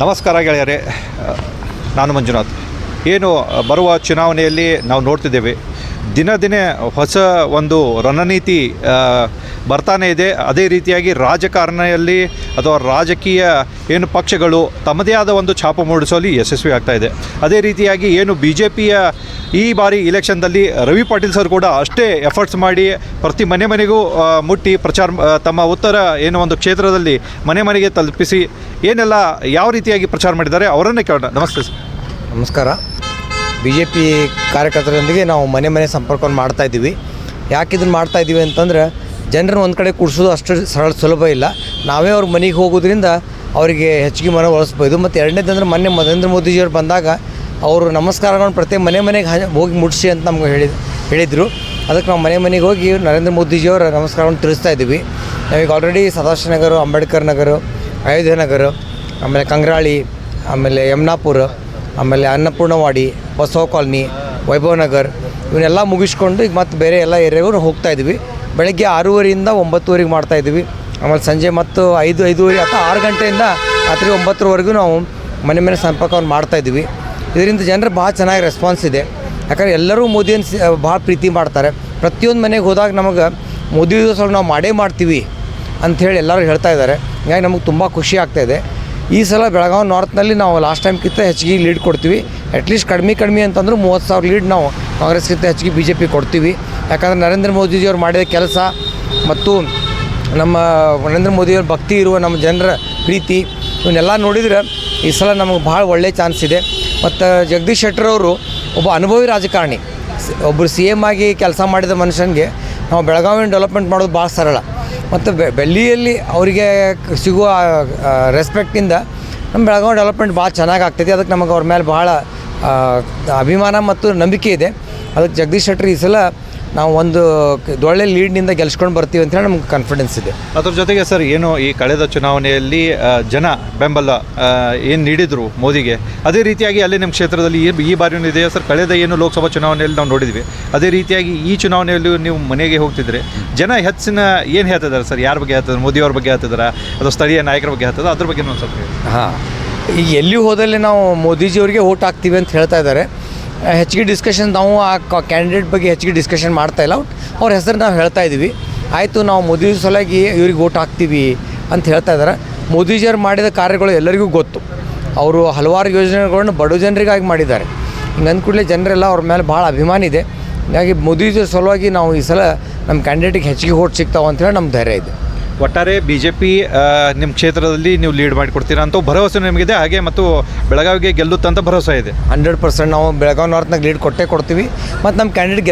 ನಮಸ್ಕಾರ ಗೆಳೆಯರೇ ನಾನು ಮಂಜುನಾಥ್. ಏನು ಬರುವ ಚುನಾವಣೆಯಲ್ಲಿ ನಾವು ನೋಡ್ತಿದ್ದೇವೆ. ದಿನ ದಿನೇ ಹೊಸ ಒಂದು ರಣನೀತಿ ಬರ್ತಾನೆ ಇದೆ. ಅದೇ ರೀತಿಯಾಗಿ ರಾಜಕಾರಣಿಯಲ್ಲಿ ಅಥವಾ ರಾಜಕೀಯ ಏನು ಪಕ್ಷಗಳು ತಮ್ಮದೇ ಆದ ಒಂದು ಛಾಪ ಮೂಡಿಸುವಲ್ಲಿ ಯಶಸ್ವಿ ಆಗ್ತಾ ಇದೆ. ಅದೇ ರೀತಿಯಾಗಿ ಏನು ಬಿ ಜೆ ಪಿಯ ಈ ಬಾರಿ ಇಲೆಕ್ಷನ್ದಲ್ಲಿ ರವಿ ಪಾಟೀಲ್ ಸರ್ ಕೂಡ ಅಷ್ಟೇ ಎಫರ್ಟ್ಸ್ ಮಾಡಿ ಪ್ರತಿ ಮನೆ ಮನೆಗೂ ಮುಟ್ಟಿ ಪ್ರಚಾರ ತಮ್ಮ ಉತ್ತರ ಏನು ಒಂದು ಕ್ಷೇತ್ರದಲ್ಲಿ ಮನೆ ಮನೆಗೆ ತಲುಪಿಸಿ ಏನೆಲ್ಲ ಯಾವ ರೀತಿಯಾಗಿ ಪ್ರಚಾರ ಮಾಡಿದ್ದಾರೆ ಅವರನ್ನೇ ಕೇಳೋಣ. ನಮಸ್ತೆ ಸರ್. ನಮಸ್ಕಾರ. ಬಿ ಜೆ ಪಿ ಕಾರ್ಯಕರ್ತರೊಂದಿಗೆ ನಾವು ಮನೆ ಮನೆ ಸಂಪರ್ಕವನ್ನು ಮಾಡ್ತಾ ಇದ್ದೀವಿ. ಯಾಕೆ ಇದನ್ನು ಮಾಡ್ತಾ ಇದ್ದೀವಿ ಅಂತಂದ್ರೆ ಜನರನ್ನು ಒಂದು ಕಡೆ ಕೂಡಿಸೋದು ಅಷ್ಟು ಸರಳ ಸುಲಭ ಇಲ್ಲ. ನಾವೇ ಅವ್ರ ಮನೆಗೆ ಹೋಗೋದ್ರಿಂದ ಅವರಿಗೆ ಹೆಚ್ಚಿಗೆ ಮನ ಒಲಿಸ್ಬೋದು ಮತ್ತು ಎರಡನೇದಂದ್ರೆ ಮೊನ್ನೆ ನರೇಂದ್ರ ಮೋದಿಜಿಯವ್ರು ಬಂದಾಗ ಅವರು ನಮಸ್ಕಾರಗಳನ್ನು ಪ್ರತಿ ಮನೆ ಮನೆಗೆ ಹೋಗಿ ಮುಟ್ಟಿಸಿ ಅಂತ ನಮ್ಗೆ ಹೇಳಿ ಹೇಳಿದರು. ಅದಕ್ಕೆ ನಾವು ಮನೆ ಮನೆಗೆ ಹೋಗಿ ನರೇಂದ್ರ ಮೋದಿಜಿಯವರ ನಮಸ್ಕಾರವನ್ನು ತಿಳಿಸ್ತಾ ಇದ್ದೀವಿ. ನಾವೀಗ ಆಲ್ರೆಡಿ ಸದಾಶಿವ ನಗರ ಅಂಬೇಡ್ಕರ್ ನಗರ, ಅಯೋಧ್ಯೆ ನಗರ, ಆಮೇಲೆ ಕಂಗ್ರಾಳಿ, ಆಮೇಲೆ ಯಮ್ನಾಪುರ, ಆಮೇಲೆ ಅನ್ನಪೂರ್ಣವಾಡಿ ಬಸವ ಕಾಲನಿ ವೈಭವ್ ನಗರ್ ಇವನ್ನೆಲ್ಲ ಮುಗಿಸ್ಕೊಂಡು ಈಗ ಮತ್ತು ಬೇರೆ ಎಲ್ಲ ಏರಿಯಾಗೂ ಹೋಗ್ತಾ ಇದ್ವಿ ಬೆಳಗ್ಗೆ ಆರೂವರೆಯಿಂದ ಒಂಬತ್ತುವರೆಗೆ ಮಾಡ್ತಾ ಇದ್ವಿ ಆಮೇಲೆ ಸಂಜೆ ಮತ್ತು ಐದು, ಐದೂವರೆ ಅಥವಾ ಆರು ಗಂಟೆಯಿಂದ ರಾತ್ರಿ ಒಂಬತ್ತರವರೆಗೂ ನಾವು ಮನೆ ಮನೆ ಸಂಪರ್ಕವನ್ನು ಮಾಡ್ತಾ ಇದ್ವಿ ಇದರಿಂದ ಜನರು ಭಾಳ ಚೆನ್ನಾಗಿ ರೆಸ್ಪಾನ್ಸ್ ಇದೆ. ಯಾಕಂದ್ರೆ ಎಲ್ಲರೂ ಮೋದಿಯನ್ನು ಭಾಳ ಪ್ರೀತಿ ಮಾಡ್ತಾರೆ. ಪ್ರತಿಯೊಂದು ಮನೆಗೆ ಹೋದಾಗ ನಮಗೆ ಮೋದಿ ದಿವಸ ನಾವು ಮಾಡೇ ಮಾಡ್ತೀವಿ ಅಂಥೇಳಿ ಎಲ್ಲರೂ ಹೇಳ್ತಾ ಇದ್ದಾರೆ. ಹೀಗಾಗಿ ನಮಗೆ ತುಂಬ ಖುಷಿ ಆಗ್ತಾಯಿದೆ ಈ ಸಲ ಬೆಳಗಾವಿ ನಾರ್ತ್ನಲ್ಲಿ ನಾವು ಲಾಸ್ಟ್ ಟೈಮ್ಗಿಂತ ಹೆಚ್ಚಿಗೆ ಲೀಡ್ ಕೊಡ್ತೀವಿ. ಅಟ್ಲೀಸ್ಟ್ ಕಡಿಮೆ ಕಡಿಮೆ ಅಂತಂದ್ರೆ ಮೂವತ್ತು ಸಾವಿರ ಲೀಡ್ ನಾವು ಕಾಂಗ್ರೆಸ್ಗಿಂತ ಹೆಚ್ಚಿಗೆ ಬಿ ಜೆ ಪಿ ಕೊಡ್ತೀವಿ. ಯಾಕಂದರೆ ನರೇಂದ್ರ ಮೋದಿಜಿಯವ್ರು ಮಾಡಿದ ಕೆಲಸ ಮತ್ತು ನಮ್ಮ ನರೇಂದ್ರ ಮೋದಿಯವ್ರ ಭಕ್ತಿ ಇರುವ ನಮ್ಮ ಜನರ ಪ್ರೀತಿ, ಇವನ್ನೆಲ್ಲ ನೋಡಿದರೆ ಈ ಸಲ ನಮಗೆ ಭಾಳ ಒಳ್ಳೆಯ ಚಾನ್ಸ್ ಇದೆ. ಮತ್ತು ಜಗದೀಶ್ ಶೆಟ್ಟರವರು ಒಬ್ಬ ಅನುಭವಿ ರಾಜಕಾರಣಿ. ಒಬ್ಬರು ಸಿ ಎಂ ಆಗಿ ಕೆಲಸ ಮಾಡಿದ ಮನುಷ್ಯನಿಗೆ ನಾವು ಬೆಳಗಾವಿನ ಡೆವಲಪ್ಮೆಂಟ್ ಮಾಡೋದು ಭಾಳ ಸರಳ. ಮತ್ತು ಬೆಳ್ಳಿಯಲ್ಲಿ ಅವರಿಗೆ ಸಿಗುವ ರೆಸ್ಪೆಕ್ಟಿಂದ ನಮ್ಮ ಬೆಳಗಾವಿ ಡೆವಲಪ್ಮೆಂಟ್ ಭಾಳ ಚೆನ್ನಾಗಿ ಆಗ್ತೈತಿ ಅದಕ್ಕೆ ನಮಗೆ ಅವ್ರ ಮೇಲೆ ಭಾಳ ಅಭಿಮಾನ ಮತ್ತು ನಂಬಿಕೆ ಇದೆ. ಅದಕ್ಕೆ ಜಗದೀಶ್ ಶೆಟ್ಟರ್ ಈ ಸಲ ನಾವು ಒಂದು ದೊಳ್ಳೆ ಒಳ್ಳೆ ಲೀಡ್ನಿಂದ ಗೆಲ್ಸ್ಕೊಂಡು ಬರ್ತೀವಿ ಅಂತ ಹೇಳಿ ನಮ್ಗೆ ಕಾನ್ಫಿಡೆನ್ಸ್ ಇದೆ. ಅದ್ರ ಜೊತೆಗೆ ಸರ್ ಏನು ಈ ಕಳೆದ ಚುನಾವಣೆಯಲ್ಲಿ ಆ, ಜನ ಬೆಂಬಲ ಏನು ನೀಡಿದರು ಮೋದಿಗೆ? ಅದೇ ರೀತಿಯಾಗಿ ಅಲ್ಲಿ ನಿಮ್ಮ ಕ್ಷೇತ್ರದಲ್ಲಿ ಈ ಈ ಬಾರಿಯೂ ಇದೆಯಾ ಸರ್? ಕಳೆದ ಏನು ಲೋಕಸಭಾ ಚುನಾವಣೆಯಲ್ಲಿ ನಾವು ನೋಡಿದ್ವಿ. ಅದೇ ರೀತಿಯಾಗಿ ಈ ಚುನಾವಣೆಯಲ್ಲಿ ನೀವು ಮನೆಗೆ ಹೋಗ್ತಿದ್ರೆ ಜನ ಹೆಚ್ಚಿನ ಏನು ಹೇಳ್ತಿದ್ದಾರೆ ಸರ್? ಯಾರ ಬಗ್ಗೆ ಹೇಳ್ತಿದ್ದಾರೆ? ಮೋದಿಯವ್ರ ಬಗ್ಗೆ ಹೇಳ್ತಿದ್ದಾರೆ? ಅಥವಾ ಸ್ಥಳೀಯ ನಾಯಕರ ಬಗ್ಗೆ ಹೇಳ್ತಿದ್ದಾರೆ? ಅದ್ರ ಬಗ್ಗೆ ಒಂದು ಸ್ವಲ್ಪ ಹೇಳಿ. ಹಾಂ. ಈಗ ಎಲ್ಲಿ ಹೋದಲ್ಲಿ ನಾವು ಮೋದಿಜಿಯವರಿಗೆ ಓಟ್ ಹಾಕ್ತೀವಿ ಅಂತ ಹೇಳ್ತಾ ಇದ್ದಾರೆ. ಹೆಚ್ಚಿಗೆ ಡಿಸ್ಕಷನ್ ನಾವು ಆ ಕ್ಯಾಂಡಿಡೇಟ್ ಬಗ್ಗೆ ಹೆಚ್ಚಿಗೆ ಡಿಸ್ಕಷನ್ ಮಾಡ್ತಾ ಇಲ್ಲ. ಅವ್ರ ಹೆಸರು ನಾವು ಹೇಳ್ತಾ ಇದ್ದೀವಿ. ಆಯಿತು, ನಾವು ಮೋದಿ ಸಲುವಾಗಿ ಇವ್ರಿಗೆ ಓಟ್ ಹಾಕ್ತೀವಿ ಅಂತ ಹೇಳ್ತಾ ಇದ್ದಾರೆ ಮೋದಿಜಿಯವ್ರು ಮಾಡಿದ ಕಾರ್ಯಗಳು ಎಲ್ಲರಿಗೂ ಗೊತ್ತು. ಅವರು ಹಲವಾರು ಯೋಜನೆಗಳನ್ನು ಬಡ ಜನರಿಗಾಗಿ ಮಾಡಿದ್ದಾರೆ. ಹಿಂಗೆ ಅಂದ್ಕೂಡಲೇ ಜನರೆಲ್ಲ ಅವ್ರ ಮೇಲೆ ಭಾಳ ಅಭಿಮಾನ ಇದೆ. ಹೀಗಾಗಿ ಮೋದಿಜಿಯವ್ರ ಸಲುವಾಗಿ ನಾವು ಈ ಸಲ ನಮ್ಮ ಕ್ಯಾಂಡಿಡೇಟಿಗೆ ಹೆಚ್ಚಿಗೆ ಓಟ್ ಸಿಗ್ತಾವೆ ಅಂತೇಳಿ ನಮ್ಮ ಧೈರ್ಯ ಇದೆ. ಒಟ್ಟಾರೆ ಬಿ ಜೆ ಪಿ ನಿಮ್ಮ ಕ್ಷೇತ್ರದಲ್ಲಿ ನೀವು ಲೀಡ್ ಮಾಡಿಕೊಡ್ತೀರಾ ಅಂತ ಭರವಸೆ ನಿಮಗಿದೆ. ಹಾಗೆ ಮತ್ತು ಬೆಳಗಾವಿಗೆ ಗೆಲ್ಲುತ್ತಂತ ಭರವಸೆ ಇದೆ. ಹಂಡ್ರೆಡ್ ಪರ್ಸೆಂಟ್ ನಾವು ಬೆಳಗಾವಿ ನಾರ್ತ್ನಾಗ ಲೀಡ್ ಕೊಟ್ಟೇ ಕೊಡ್ತೀವಿ. ಮತ್ತು ನಮ್ಮ ಕ್ಯಾಂಡಿಡೇಟ್